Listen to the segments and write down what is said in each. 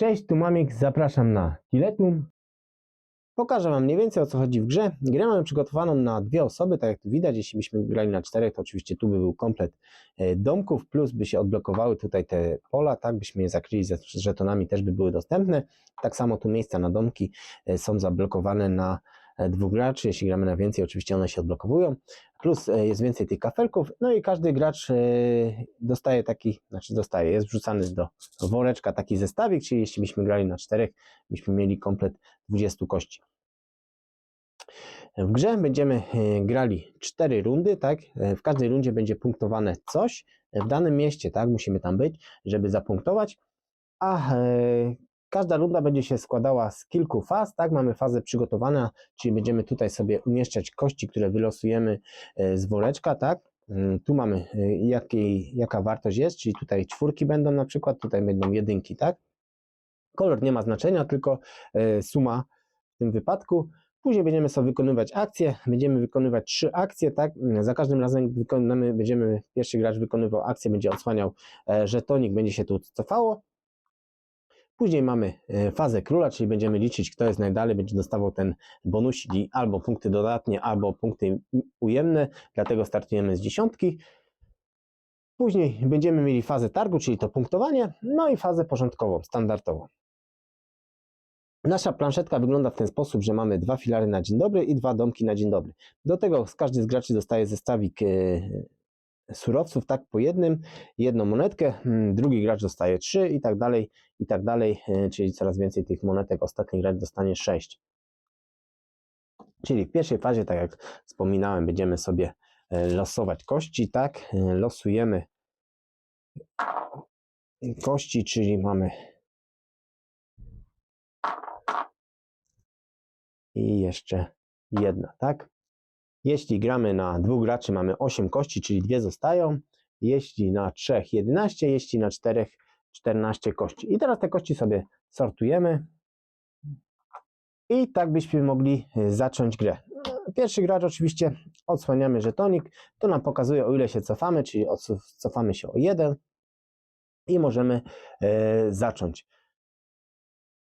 Cześć, tu Mamik, zapraszam na Tiletum. Pokażę Wam mniej więcej o co chodzi w grze. Grę mamy przygotowaną na dwie osoby, tak jak tu widać, jeśli byśmy grali na czterech, to oczywiście tu by był komplet e, domków, plus by się odblokowały tutaj te pola, tak byśmy je zakryli ze żetonami, też by były dostępne. Tak samo tu miejsca na domki e, są zablokowane na dwóch graczy, jeśli gramy na więcej, oczywiście one się odblokowują, plus e, jest więcej tych kafelków, no i każdy gracz e, dostaje taki, znaczy dostaje, jest wrzucany do woreczka taki zestawik, czyli jeśli byśmy grali na czterech, byśmy mieli komplet 20 kości. W grze będziemy e, grali cztery rundy, tak? E, W każdej rundzie będzie punktowane coś w danym mieście, tak? Musimy tam być, żeby zapunktować. A e, każda runda będzie się składała z kilku faz, tak? Mamy fazę przygotowania, czyli będziemy tutaj sobie umieszczać kości, które wylosujemy e, z woreczka, tak? Mm, Tu mamy e, jakiej, jaka wartość jest, czyli tutaj czwórki będą na przykład, tutaj będą jedynki, tak? Kolor nie ma znaczenia, tylko e, suma w tym wypadku. Później będziemy sobie wykonywać akcje, będziemy wykonywać trzy akcje, tak? Za każdym razem wykonamy, będziemy, pierwszy gracz wykonywał akcję, będzie odsłaniał żetonik, będzie się tu cofało. Później mamy e, fazę króla, czyli będziemy liczyć, kto jest najdalej, będzie dostawał ten bonusik i albo punkty dodatnie, albo punkty ujemne, dlatego startujemy z dziesiątki. Później będziemy mieli fazę targu, czyli to punktowanie, no i fazę porządkową, standardową. Nasza planszetka wygląda w ten sposób, że mamy dwa filary na dzień dobry i dwa domki na dzień dobry. Do tego każdy z graczy dostaje zestawik e, surowców, tak po jednym, jedną monetkę, mm, drugi gracz dostaje trzy i tak dalej, i tak dalej, e, czyli coraz więcej tych monetek, ostatni gracz dostanie sześć. Czyli w pierwszej fazie, tak jak wspominałem, będziemy sobie e, losować kości, tak, E, losujemy kości, czyli mamy i jeszcze jedna, tak? Jeśli gramy na dwóch graczy, mamy 8 kości, czyli dwie zostają. Jeśli na trzech 11, jeśli na czterech 14 kości. I teraz te kości sobie sortujemy. I tak byśmy mogli y, zacząć grę. Pierwszy gracz oczywiście odsłaniamy żetonik. To nam pokazuje o ile się cofamy, czyli cofamy się o 1 i możemy e, zacząć.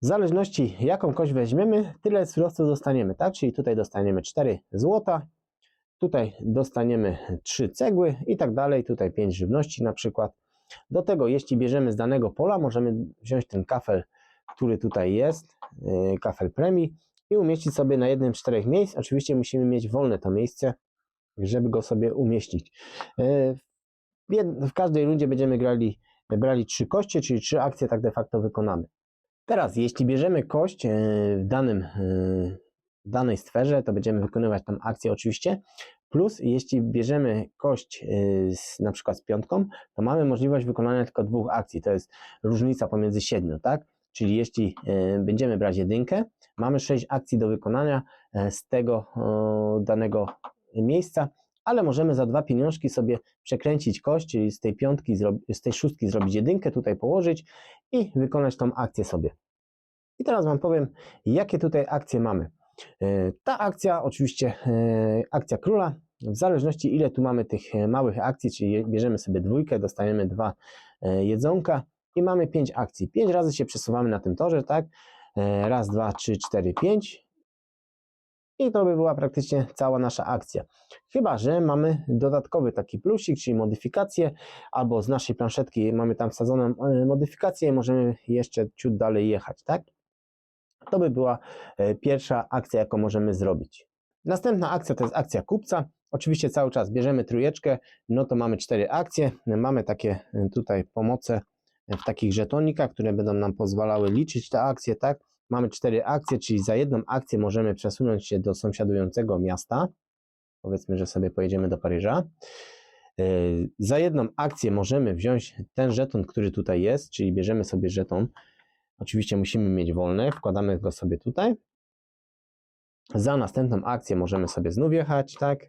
W zależności jaką kość weźmiemy, tyle surowców dostaniemy, tak? Czyli tutaj dostaniemy 4 złota, tutaj dostaniemy 3 cegły i tak dalej, tutaj 5 żywności na przykład. Do tego, jeśli bierzemy z danego pola, możemy wziąć ten kafel, który tutaj jest, yy, kafel premii i umieścić sobie na jednym z czterech miejsc. Oczywiście musimy mieć wolne to miejsce, żeby go sobie umieścić. Yy, W, każdej rundzie będziemy grali, brali trzy kości, czyli trzy akcje tak de facto wykonamy. Teraz, jeśli bierzemy kość e, w danym, e, w danej sferze, to będziemy wykonywać tam akcję oczywiście. Plus, jeśli bierzemy kość e, z, na przykład z piątką, to mamy możliwość wykonania tylko dwóch akcji. To jest różnica pomiędzy siedmiu, tak? Czyli jeśli będziemy brać jedynkę, mamy sześć akcji do wykonania z tego danego miejsca, ale możemy za dwa pieniążki sobie przekręcić kość, czyli z tej piątki, z tej szóstki zrobić jedynkę, tutaj położyć i wykonać tą akcję sobie. I teraz Wam powiem, jakie tutaj akcje mamy. E, Ta akcja, oczywiście e, akcja króla, w zależności ile tu mamy tych e, małych akcji, czyli bierzemy sobie dwójkę, dostajemy dwa jedzonka i mamy pięć akcji. Pięć razy się przesuwamy na tym torze, tak? Raz, dwa, trzy, cztery, pięć. I to by była praktycznie cała nasza akcja. Chyba, że mamy dodatkowy taki plusik, czyli modyfikację, albo z naszej planszetki mamy tam wsadzoną e, modyfikację i możemy jeszcze ciut dalej jechać, tak? To by była e, pierwsza akcja, jaką możemy zrobić. Następna akcja to jest akcja kupca. Oczywiście cały czas bierzemy trójeczkę, no to mamy cztery akcje. Mamy takie e, tutaj pomoce w takich żetonikach, które będą nam pozwalały liczyć te akcje, tak? Mamy cztery akcje, czyli za jedną akcję możemy przesunąć się do sąsiadującego miasta. Powiedzmy, że sobie pojedziemy do Paryża. E, Za jedną akcję możemy wziąć ten żeton, który tutaj jest, czyli bierzemy sobie żeton. Oczywiście musimy mieć wolne, wkładamy go sobie tutaj. Za następną akcję możemy sobie znów jechać, tak?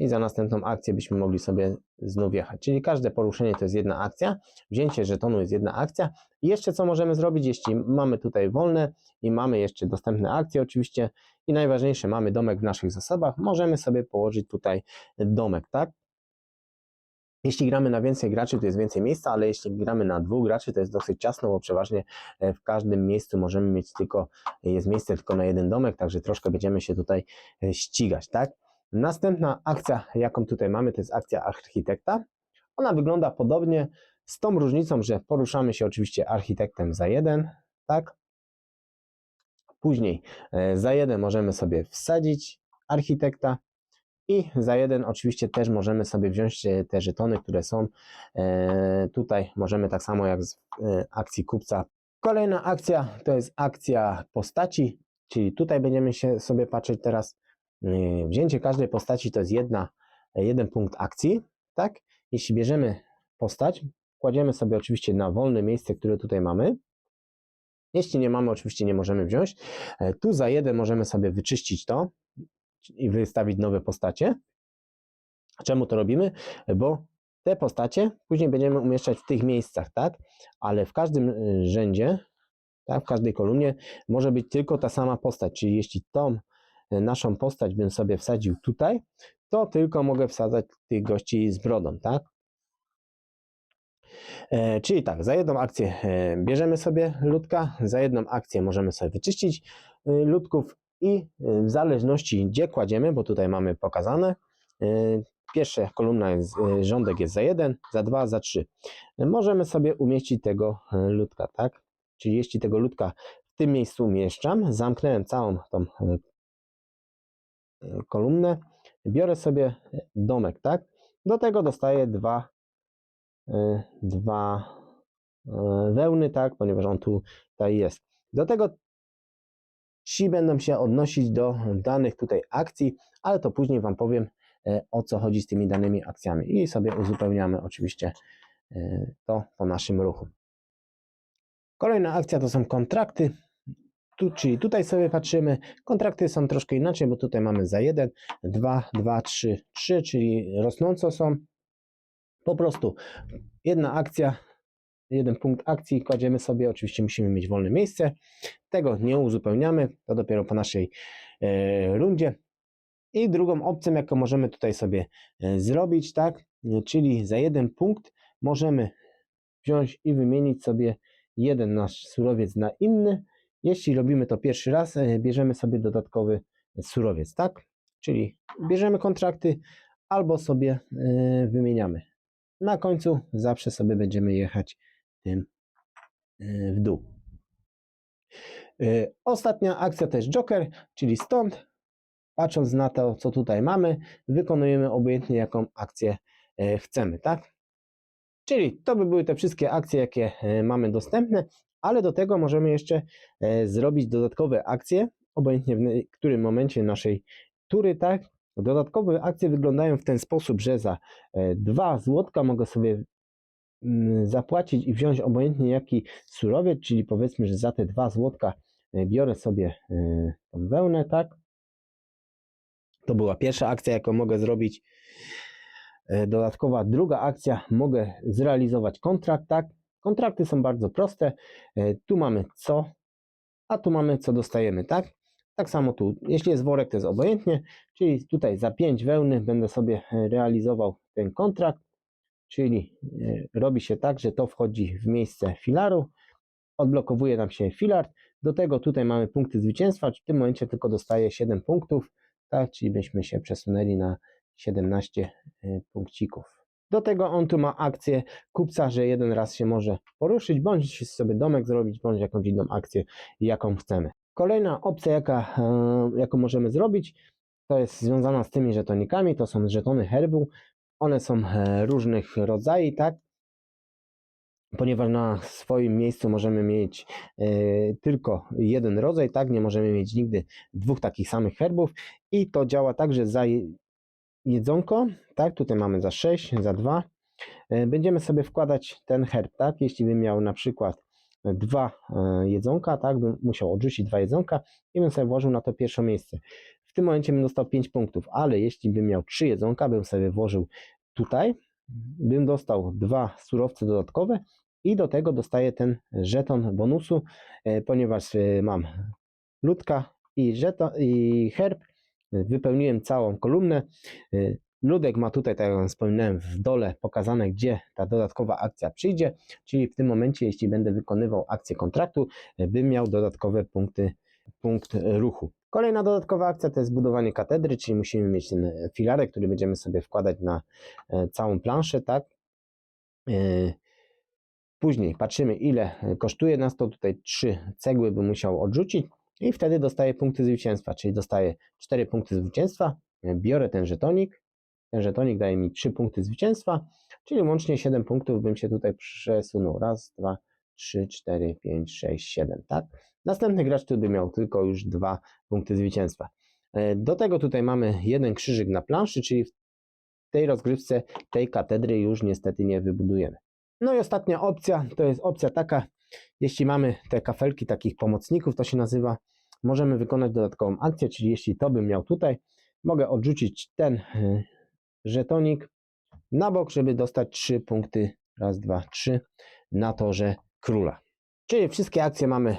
I za następną akcję byśmy mogli sobie znów jechać. Czyli każde poruszenie to jest jedna akcja, wzięcie żetonu jest jedna akcja. I jeszcze co możemy zrobić, jeśli mamy tutaj wolne i mamy jeszcze dostępne akcje oczywiście i najważniejsze, mamy domek w naszych zasobach, możemy sobie położyć tutaj domek, tak? Jeśli gramy na więcej graczy, to jest więcej miejsca, ale jeśli gramy na dwóch graczy, to jest dosyć ciasno, bo przeważnie e, w każdym miejscu możemy mieć tylko, jest miejsce tylko na jeden domek, także troszkę będziemy się tutaj e, ścigać, tak? Następna akcja, jaką tutaj mamy, to jest akcja architekta. Ona wygląda podobnie, z tą różnicą, że poruszamy się oczywiście architektem za jeden, tak? Później e, za jeden możemy sobie wsadzić architekta i za jeden oczywiście też możemy sobie wziąć e, te żetony, które są e, tutaj. Możemy tak samo jak z akcji kupca. Kolejna akcja to jest akcja postaci, czyli tutaj będziemy się sobie patrzeć teraz. E, Wzięcie każdej postaci to jest jedna, jeden punkt akcji, tak? Jeśli bierzemy postać, kładziemy sobie oczywiście na wolne miejsce, które tutaj mamy. Jeśli nie mamy, oczywiście nie możemy wziąć. E, Tu za jeden możemy sobie wyczyścić to i wystawić nowe postacie. Czemu to robimy? Bo te postacie później będziemy umieszczać w tych miejscach, tak? Ale w każdym y, rzędzie, tak, w każdej kolumnie może być tylko ta sama postać. Czyli jeśli tą y, naszą postać bym sobie wsadził tutaj, to tylko mogę wsadzać tych gości z brodą, tak? E, czyli tak, za jedną akcję e, bierzemy sobie ludka, za jedną akcję możemy sobie wyczyścić e, ludków i w zależności gdzie kładziemy, bo tutaj mamy pokazane, pierwsza kolumna jest, rządek jest za jeden, za dwa, za trzy. Możemy sobie umieścić tego ludka, tak? Czyli jeśli tego ludka w tym miejscu umieszczam, zamknąłem całą tą kolumnę, biorę sobie domek, tak? Do tego dostaję dwa y, dwa y, wełny, tak, ponieważ on tu tutaj jest. Do tego ci będą się odnosić do danych tutaj akcji, ale to później Wam powiem e, o co chodzi z tymi danymi akcjami i sobie uzupełniamy oczywiście e, to po naszym ruchu. Kolejna akcja to są kontrakty. Tu, czyli tutaj sobie patrzymy, kontrakty są troszkę inaczej, bo tutaj mamy za 1, 2, 2, 3, 3, czyli rosnąco są. Po prostu jedna akcja, jeden punkt akcji kładziemy sobie, oczywiście musimy mieć wolne miejsce. Tego nie uzupełniamy, to dopiero po naszej e, rundzie. I drugą opcją, jaką możemy tutaj sobie e, zrobić, tak, czyli za jeden punkt możemy wziąć i wymienić sobie jeden nasz surowiec na inny. Jeśli robimy to pierwszy raz, e, bierzemy sobie dodatkowy surowiec, tak? Czyli bierzemy kontrakty albo sobie e, wymieniamy. Na końcu zawsze sobie będziemy jechać tym e, w dół. Ostatnia akcja to jest Joker, czyli stąd, patrząc na to, co tutaj mamy, wykonujemy obojętnie jaką akcję chcemy, tak? Czyli to by były te wszystkie akcje, jakie mamy dostępne, ale do tego możemy jeszcze e, zrobić dodatkowe akcje, obojętnie w którym momencie naszej tury, tak? Dodatkowe akcje wyglądają w ten sposób, że za e, 2 złotka mogę sobie mm, zapłacić i wziąć obojętnie jaki surowiec, czyli powiedzmy, że za te 2 złotka e, biorę sobie e, tą wełnę, tak? To była pierwsza akcja, jaką mogę zrobić. E, Dodatkowa druga akcja, mogę zrealizować kontrakt, tak? Kontrakty są bardzo proste. E, Tu mamy co, a tu mamy co dostajemy, tak? Tak samo tu, jeśli jest worek, to jest obojętnie, czyli tutaj za 5 wełny będę sobie e, realizował ten kontrakt, czyli e, robi się tak, że to wchodzi w miejsce filaru, odblokowuje nam się filar, do tego tutaj mamy punkty zwycięstwa, w tym momencie tylko dostaję 7 punktów, tak, czyli byśmy się przesunęli na 17 e, punkcików. Do tego on tu ma akcję kupca, że jeden raz się może poruszyć, bądź sobie domek zrobić, bądź jakąś inną akcję, jaką chcemy. Kolejna opcja, jaka, e, jaką możemy zrobić, to jest związana z tymi żetonikami, to są żetony herbu. One są e, różnych rodzajów, tak? Ponieważ na swoim miejscu możemy mieć e, tylko jeden rodzaj, tak? Nie możemy mieć nigdy dwóch takich samych herbów i to działa tak, że za jedzonko, tak? Tutaj mamy za 6, za 2. e, Będziemy sobie wkładać ten herb, tak? Jeśli bym miał na przykład dwa e, jedzonka, tak? Bym musiał odrzucić dwa jedzonka i bym sobie włożył na to pierwsze miejsce. W tym momencie bym dostał 5 punktów, ale jeśli bym miał trzy jedzonka, bym sobie włożył tutaj, bym dostał dwa surowce dodatkowe i do tego dostaję ten żeton bonusu, e, ponieważ mam ludka i żeton i herb, wypełniłem całą kolumnę, e, Ludek ma tutaj, tak jak wspominałem, w dole pokazane, gdzie ta dodatkowa akcja przyjdzie, czyli w tym momencie, jeśli będę wykonywał akcję kontraktu, e, bym miał dodatkowe punkty, punkt ruchu. Kolejna dodatkowa akcja to jest budowanie katedry, czyli musimy mieć ten e, filarek, który będziemy sobie wkładać na e, całą planszę, tak? E, Później patrzymy, ile e, kosztuje nas to. Tutaj trzy cegły bym musiał odrzucić i wtedy dostaję punkty zwycięstwa, czyli dostaję 4 punkty zwycięstwa. E, Biorę ten żetonik. Ten żetonik daje mi 3 punkty zwycięstwa, czyli łącznie 7 punktów bym się tutaj przesunął. Raz, dwa, trzy, cztery, pięć, sześć, siedem, tak? Następny gracz tu by miał tylko już dwa punkty zwycięstwa. E, Do tego tutaj mamy jeden krzyżyk na planszy, czyli w tej rozgrywce tej katedry już niestety nie wybudujemy. No i ostatnia opcja to jest opcja taka, jeśli mamy te kafelki takich pomocników, to się nazywa, możemy wykonać dodatkową akcję, czyli jeśli to bym miał tutaj, mogę odrzucić ten y, żetonik na bok, żeby dostać 3 punkty, raz, dwa, trzy, na torze króla. Czyli wszystkie akcje mamy y,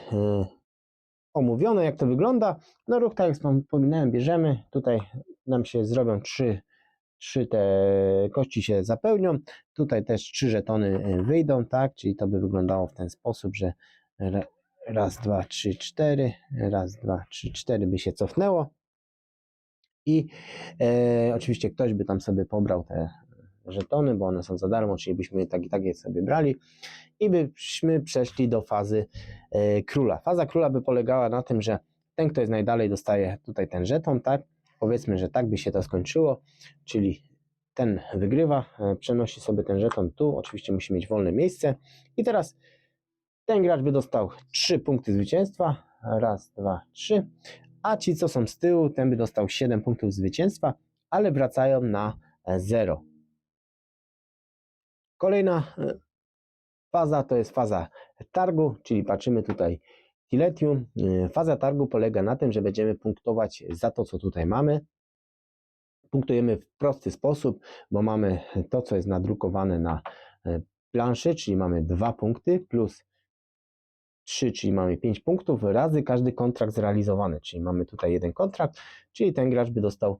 omówione, jak to wygląda. No ruch, tak jak wspominałem, bierzemy, tutaj nam się zrobią trzy trzy te kości się zapełnią. Tutaj też trzy żetony y, wyjdą, tak? Czyli to by wyglądało w ten sposób, że raz, dwa, trzy, cztery, raz, dwa, trzy, cztery by się cofnęło. I e, oczywiście ktoś by tam sobie pobrał te żetony, bo one są za darmo, czyli byśmy tak i tak je sobie brali i byśmy przeszli do fazy e, króla. Faza króla by polegała na tym, że ten, kto jest najdalej, dostaje tutaj ten żeton, tak? Powiedzmy, że tak by się to skończyło, czyli ten wygrywa, e, przenosi sobie ten żeton tu, oczywiście musi mieć wolne miejsce i teraz ten gracz by dostał 3 punkty zwycięstwa, raz, dwa, trzy, a ci, co są z tyłu, ten by dostał 7 punktów zwycięstwa, ale wracają na 0. Kolejna e, faza to jest faza targu, czyli patrzymy tutaj Tiletium. E, Faza targu polega na tym, że będziemy punktować za to, co tutaj mamy. Punktujemy w prosty sposób, bo mamy to, co jest nadrukowane na e, planszy, czyli mamy 2 punkty plus 3, czyli mamy 5 punktów, razy każdy kontrakt zrealizowany, czyli mamy tutaj jeden kontrakt, czyli ten gracz by dostał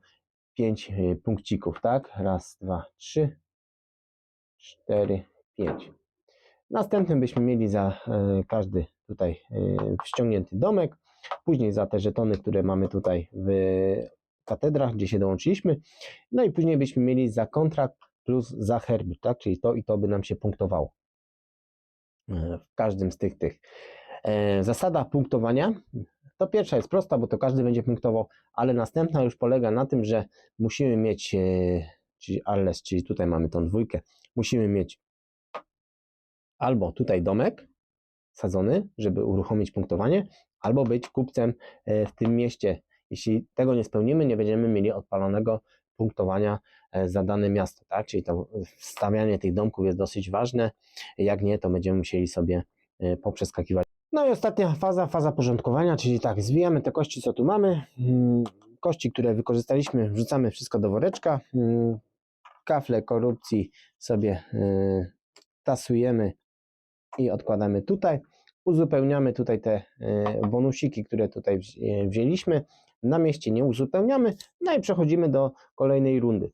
5 punkcików, tak? Raz, dwa, trzy, cztery, pięć. Następnym byśmy mieli za e, każdy tutaj e, ściągnięty domek, później za te żetony, które mamy tutaj w katedrach, gdzie się dołączyliśmy, no i później byśmy mieli za kontrakt plus za herby, tak? Czyli to i to by nam się punktowało w każdym z tych tych. E, Zasada punktowania to pierwsza jest prosta, bo to każdy będzie punktował, ale następna już polega na tym, że musimy mieć, e, czyli alles, czyli tutaj mamy tą dwójkę, musimy mieć albo tutaj domek sadzony, żeby uruchomić punktowanie, albo być kupcem e, w tym mieście. Jeśli tego nie spełnimy, nie będziemy mieli odpalonego punktowania za dane miasto, tak? Czyli to wstawianie tych domków jest dosyć ważne. Jak nie, to będziemy musieli sobie poprzeskakiwać. No i ostatnia faza, faza porządkowania, czyli tak, zwijamy te kości, co tu mamy. Mm, Kości, które wykorzystaliśmy, wrzucamy wszystko do woreczka. Mm, Kafle korupcji sobie y, tasujemy i odkładamy tutaj. Uzupełniamy tutaj te y, bonusiki, które tutaj wzi- wzięliśmy. Na mieście nie uzupełniamy. No i przechodzimy do kolejnej rundy.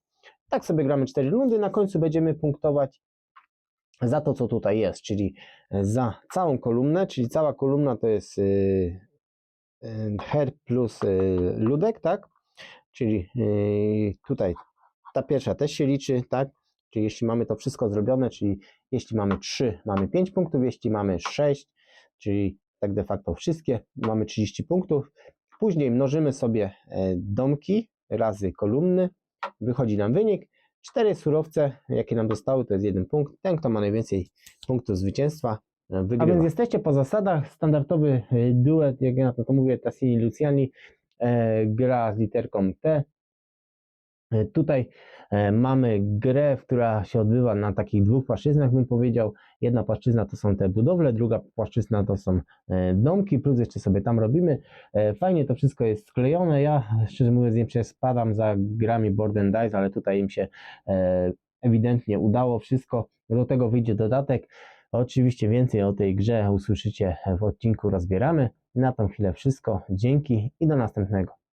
Tak sobie gramy 4 rundy. Na końcu będziemy punktować za to, co tutaj jest, czyli za całą kolumnę, czyli cała kolumna to jest y, y, herb plus y, ludek, tak? Czyli tutaj ta pierwsza też się liczy, tak? Czyli jeśli mamy to wszystko zrobione, czyli jeśli mamy 3, mamy 5 punktów, jeśli mamy 6, czyli tak de facto wszystkie, mamy 30 punktów. Później mnożymy sobie e, domki razy kolumny, wychodzi nam wynik. Cztery surowce, jakie nam zostały, to jest jeden punkt. Ten, kto ma najwięcej punktów zwycięstwa, e, wygrywa. A więc jesteście po zasadach. Standardowy e, duet, jak ja na to mówię, Tassini Luciani, e, gra z literką T. E, Tutaj e, mamy grę, która się odbywa na takich dwóch płaszczyznach, bym powiedział. Jedna płaszczyzna to są te budowle, druga płaszczyzna to są e, domki, plus jeszcze sobie tam robimy. Fajnie to wszystko jest sklejone. Ja szczerze mówiąc nie przespadam za grami Board and Dice, ale tutaj im się ewidentnie udało wszystko. Do tego wyjdzie dodatek. Oczywiście więcej o tej grze usłyszycie w odcinku Rozbieramy. Na tą chwilę wszystko. Dzięki i do następnego.